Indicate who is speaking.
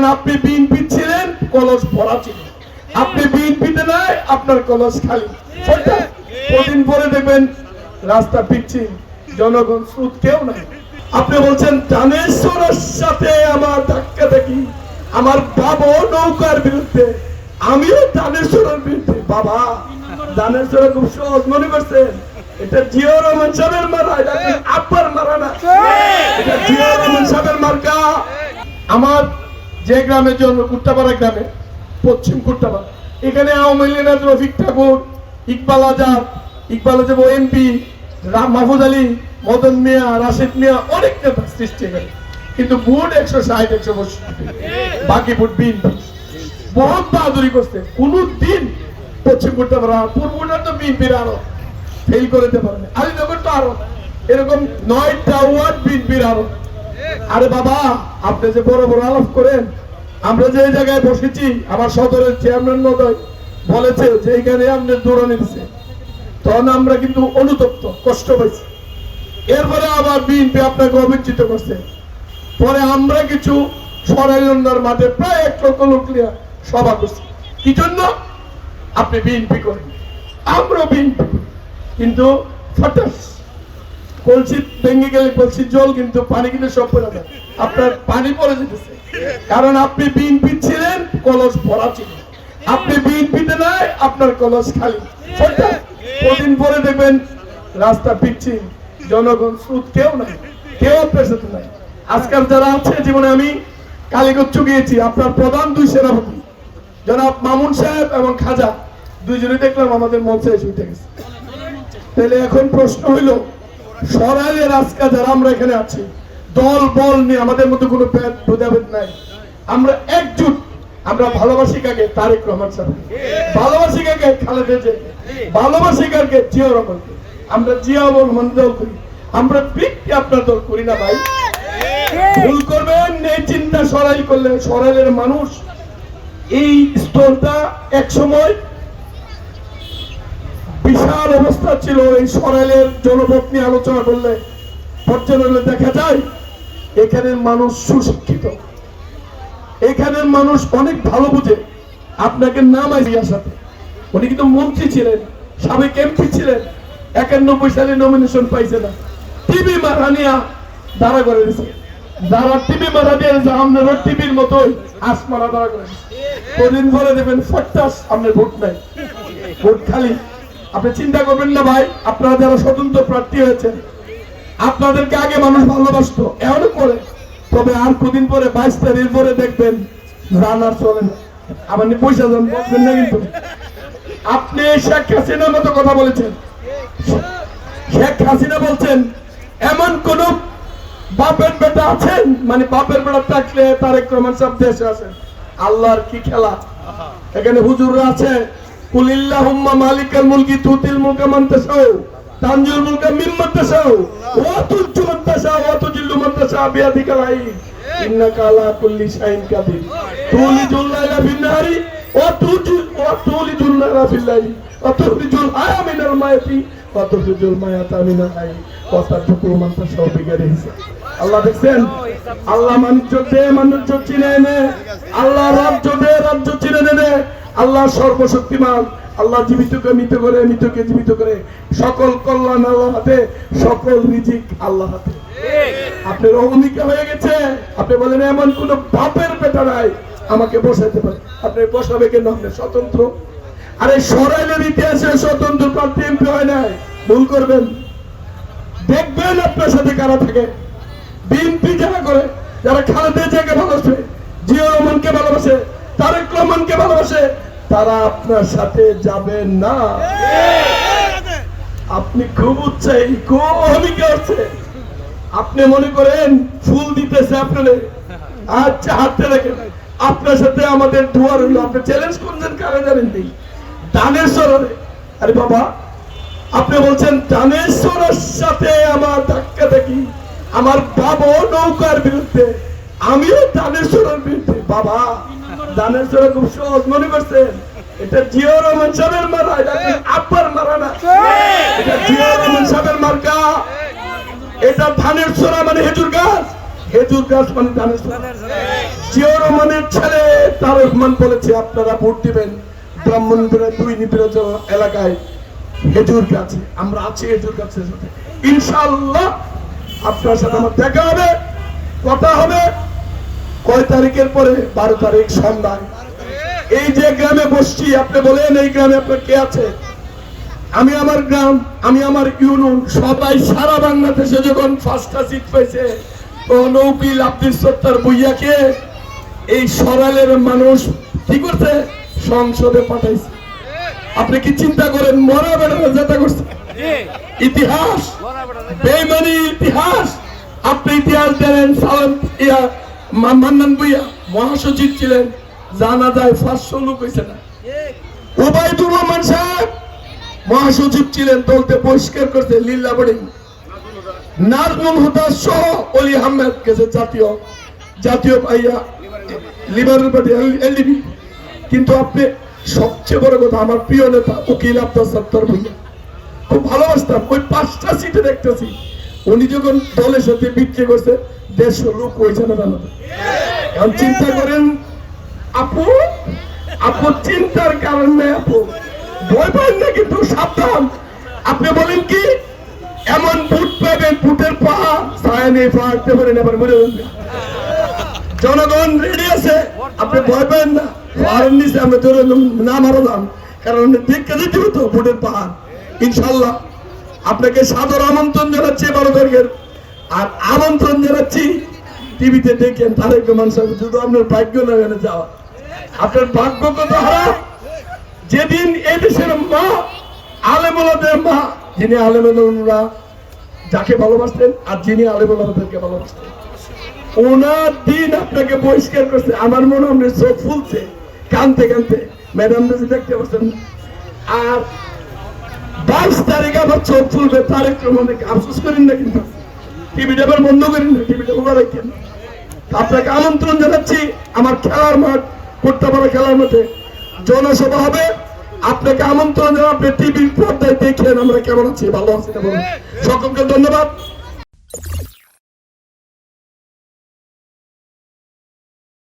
Speaker 1: কারণ আপনি বিএনপি ছিলেন, কলস ভরা ছিল। আপনি বিএনপিতে নাই, আপনার কলস খালি। কদিন পরে দেখবেন রাস্তা পিচ্ছি জনগণ স্রোত কেউ নাই। আপনি বলছেন দানেশ্বরের সাথে আমার ধাক্কা দেখি আমার বাবা নৌকার বিরুদ্ধে। আমিও দানেশ্বরের বিরুদ্ধে। বাবা দানেশ্বর খুব সহজ মনে করছেন। এটা জিও রহমান সাহেবের মারা আব্বার মারা না। এটা জিও রহমান সাহেবের মার্কা। আমার যে গ্রামের জন্য কুট্টাপাড়া গ্রামে, পশ্চিম কুট্টাপাড়া। এখানে আওয়ামী লীগের রফিক ঠাকুর, ইকবাল আজাদ ইকবাল আজাদ এমপি মাহফুজ আলী, মদন মিয়া, রাশিদ মিয়া, অনেক নেতা সৃষ্টি এখানে কিন্তু ভোট একশো ষাট, একশো পঁয়ষট্টি। বাকি ভোট বিএনপি বহুত বাহাদুরি করছে। কোন দিন পশ্চিম কুট্টাপাড়া পূর্বটা তো বিএনপির আরও ফেল করে দিতে পারবে পারেনি। আলীনগর তো আরও। এরকম নয়টা ওয়ার্ড বিএনপির আরও। আরে বাবা, আপনি যে বড় বড় আলাপ করেন, আমরা যে জায়গায় বসেছি, আমার সদরের চেয়ারম্যান মহোদয় বলেছে যে এখানে আপনি দৌড়ানি দিচ্ছে তখন আমরা কিন্তু অনুতপ্ত, কষ্ট পাইছি। এরপরে আবার বিএনপি আপনাকে অভিজ্ঞিত করছে। পরে আমরা কিছু সরাইন্দার মাঠে প্রায় এক লক্ষ লোক সভা করছি। কি জন্য? আপনি বিএনপি করেন। আমরা বিএনপি কিন্তু ফটাস। কলসি ভেঙে গেলে কলসির জল, কিন্তু পানি কিন্তু সব পড়ে যায়। আপনার পানি পড়ে যেতেছে। কারণ আপনি বিএনপি ছিলেন, কলস ভরা ছিল। আপনি বিএনপিতে নাই, আপনার কলস খালি। কদিন পরে দেখবেন, রাস্তা পিচ্ছি, জনগণ স্রোত কেউ নাই, কেউ সাথে নাই। আজকাল যারা আছে, জীবনে আমি কালীগঞ্জ গিয়েছি, আপনার প্রধান দুই সেনাপতি, জনাব মামুন সাহেব এবং খাজা। দুইজনে দেখলাম আমাদের মঞ্চে এসে উঠে গেছে। তাহলে এখন প্রশ্ন হইল সরাইলের আজকা যারা আমরা এখানে আছি। দল, বল নিয়ে আমাদের মধ্যে কোনো ভেদাভেদ নাই। আমরা একজুট। আমরা ভালোবাসি কাকে? তারেক রহমান সাহেব ভালোবাসি কাকে? খালেদা জিয়াকে ভালোবাসি কাকে? জিয়া রহমানকে আমরা জিয়া রহমান দল করি। আমরা পিককে আপনার দল করি না ভাই। ভুল করবেন এই চিন্তা, সরাই করলে সরাইলের মানুষ এই স্তরটা এক সময় বিশাল অবস্থা ছিল এই সরাইলের জনপদ নিয়ে আলোচনা করলে। পর্যটনে দেখা যায়, এখানের মানুষ সুশিক্ষিত। এখানের মানুষ অনেক ভালো বুঝে। আপনাকে নাম আইয়ার সাথে। উনি কিন্তু মন্ত্রী ছিলেন, সাবেক এমপি ছিলেন। একানব্বই সালে নমিনেশন পাইছে না। টিভি মারানিয়া দাঁড়া করে দিয়েছে যারা টিভি মারা দিয়ে আপনার টিভির মতোই আস মারা দাঁড়া করে। কদিন পরে দেবেন ফটাস আপনার ভোট নাই ভোট খালি। আপনি চিন্তা করবেন না ভাই, আপনারা যারা স্বতন্ত্র প্রার্থী হয়েছেন, আপনাদেরকে আগে মানুষ ভালোবাসতো এমন করে। তবে আর কদিন পরে, বাইশ তারিখ পরে দেখবেন রান আর চলে আপনি পয়সা দেন বলবেন না কিন্তু। আপনি শেখ হাসিনার মতো কথা বলেছেন। শেখ হাসিনা বলছেন, এমন কোন বাপের বেটা আছেন মানে বাপের বেটা থাকলে তারেক রহমান সব দেশে আছেন আল্লাহর কি খেলা? এখানে হুজুররা আছে কুলিল্লাহুম্মা মালিকাল মুলকি তুতিল মুলকা মান তাশাউ, তানজুল মুলকা মিম্মান তাশাউ, ওয়া তুজ্জু মান তাশাউ, ওয়া তুজিল্লু মান তাশাউ বিয়াদিকাল হাই ইন্নাকা আলা কুল্লি শাইইন কাদির। তুলিজুল লাইলা ফিন নাহারি ওয়া তুজু, ওয়া তুলিজুল নাহারা ফিল লাইলি ওয়া তুখরিজুল হায়া মিনাল মায়াতি, ওয়া তুখরিজুল মায়াতা মিনাল হাই। ওয়া তারজুকু মান তাশাউ বিগাইরি হিসাব। আল্লাহ দেখছেন? আল্লাহ মানুষ দে মানুষ চিনে এনে আল্লাহ রাজ্য দে রাজ্য চিনে নেবে আল্লাহ সর্বশক্তিমান, আল্লাহ জীবিতকে মৃত করে, মৃতকে জীবিত করে, সকল কল্যাণ আল্লাহ হাতে, সকল রিজিক আল্লাহ হাতে। আপনার অহমিকা হয়ে গেছে, আপনি বলেন, এমন কোন বাপের বেটা নাই, আমাকে বসাইতে পারে। আপনি বসাবে কেন? আপনি স্বতন্ত্র। আরে সরাইলের ইতিহাসে, স্বতন্ত্র প্রার্থী এমপি হয় নাই। ভুল করবেন। দেখবেন আপনার সাথে কারা থাকে। বিএনপি যারা করে, যারা খালেদা জিয়াকে ভালোবাসে জিয়া রহমানকে ভালোবাসে, তারেক রহমানকে ভালোবাসে তারা আপনার সাথে যাবে না। আপনি খুব উৎসাহী, খুব অহমিকা হচ্ছে আপনি মনে করেন ফুল দিতেছে আপনাদের আচ্ছা হাতে রাখেন আপনার সাথে আমাদের দুয়ার হইল আপনি চ্যালেঞ্জ করছেন কারে জানেন নেই দানের আরে বাবা, আপনি বলছেন দানেশ্বরের সাথে আমার ধাক্কা দেখি আমার বাবা নৌকার বিরুদ্ধে। আমিও দানেশ্বরের বিরুদ্ধে। বাবা দানেশ্বর খুব সহজ মনে করছেন এটা জিয়া রহমান সাহেবের মারা, এটা আব্বার মারা না? এটা জিয়া রহমান সাহেবের মার্কা। এটা ধানের ছোড়া মানে হেজুর গাছ। খেজুর গাছ মানে জানিস তো? জিয়া রহমানের ছেলে তার রহমান বলেছে, আপনারা ভোট দিবেন ব্রাহ্মণপুরে দুই নিপীড়িত এলাকায় খেজুর গাছে। আমরা আছি খেজুর গাছের সাথে। ইনশাআল্লাহ আপনার সাথে আমার দেখা হবে, কথা হবে। কয় তারিখের পরে? বারো তারিখ সন্ধ্যায়। এই যে গ্রামে বসছি আপনি বলেন এই গ্রামে আপনার কে আছে? আমি আমার গ্রাম আমি আমার ইউনিয়ন সবাই সারা বাংলাদেশে যখন ফার্স্টটা সিট পাইছে তখন উকিল আব্দুল সত্তার বইয়াকে এই সরালের মানুষ কি করছে? সংসদে পাঠাইছে। আপনি কি চিন্তা করেন মরা বেড়ানো যেটা করছে? ইতিহাস বেমানি ইতিহাস। আপনি ইতিহাস জানেন সালাম ইয়া মান্নান ভুইয়া মহাসচিব ছিলেন, জানা পাঁচশো লোক হয়েছে না। ওবায়দুর রহমান সাহেব মহাসচিব ছিলেন দলতে বহিষ্কার করতে লীলা বড়ি নাজমুল হুদা সহ অলি আহমেদ গেছে জাতীয় জাতীয় পাইয়া লিবারেল পার্টি এলডিপি কিন্তু আপনি সবচেয়ে বড় কথা, আমার প্রিয় নেতা উকিল আব্দাস সত্তর ভুইয়া। খুব ভালোবাসতাম, ওই পাঁচটা সিটে দেখতেছি। উনি যখন দলের সাথে বিক্রি করছে দেড়শো লোক হয়েছে না জানাতে এখন চিন্তা করেন, আপু আপু চিন্তার কারণে আপু। ভয় পান না কিন্তু, সাবধান। আপনি বলেন কি, এমন ভূত পাবেন ভূতের পাহাড় ছায়া নেই পাহাড়তে পারেন আবার মরে জনগণ রেডি আছে, আপনি ভয় পাবেন না। পাহাড়ের নিচে আমরা ধরে না মারা যান কারণ দেখতে দিতে হতো ভোটের পাহাড় ইনশাল্লাহ, আপনাকে সাদর আমন্ত্রণ জানাচ্ছি বারো তারিখের আর আমন্ত্রণ জানাচ্ছি টিভিতে দেখেন তারেক রহমান সাহেব, শুধু আপনার ভাগ্য না যাওয়া। আপনার ভাগ্য কত হারাপ যেদিন দেশের মা আলেমুলাদের মা, যিনি আলেমুলা যাকে ভালোবাসতেন, আর যিনি আলেমুলাদেরকে ভালোবাসতেন। ওনার দিন আপনাকে বহিষ্কার করছে। আমার মনে হয় চোখ ফুলছে, কানতে কানতে। ম্যাডাম যদি দেখতে পাচ্ছেন? আর বাইশ তারিখ আবার চোখ ফুলবে, তারেক রহমানকে। আফসোস করেন না কিন্তু। টিভিটা বন্ধ করেন টিভিটা খোলা রাখেন আপনাকে আমন্ত্রণ জানাচ্ছি আমার খেলার মাঠ করতে পারে খেলার মাঠে। জনসভা হবে। আপনাকে আমন্ত্রণ জানা আপনি টিভির পর্দায় দেখেন আমরা কেমন আছি ভালো আছি। সকলকে ধন্যবাদ।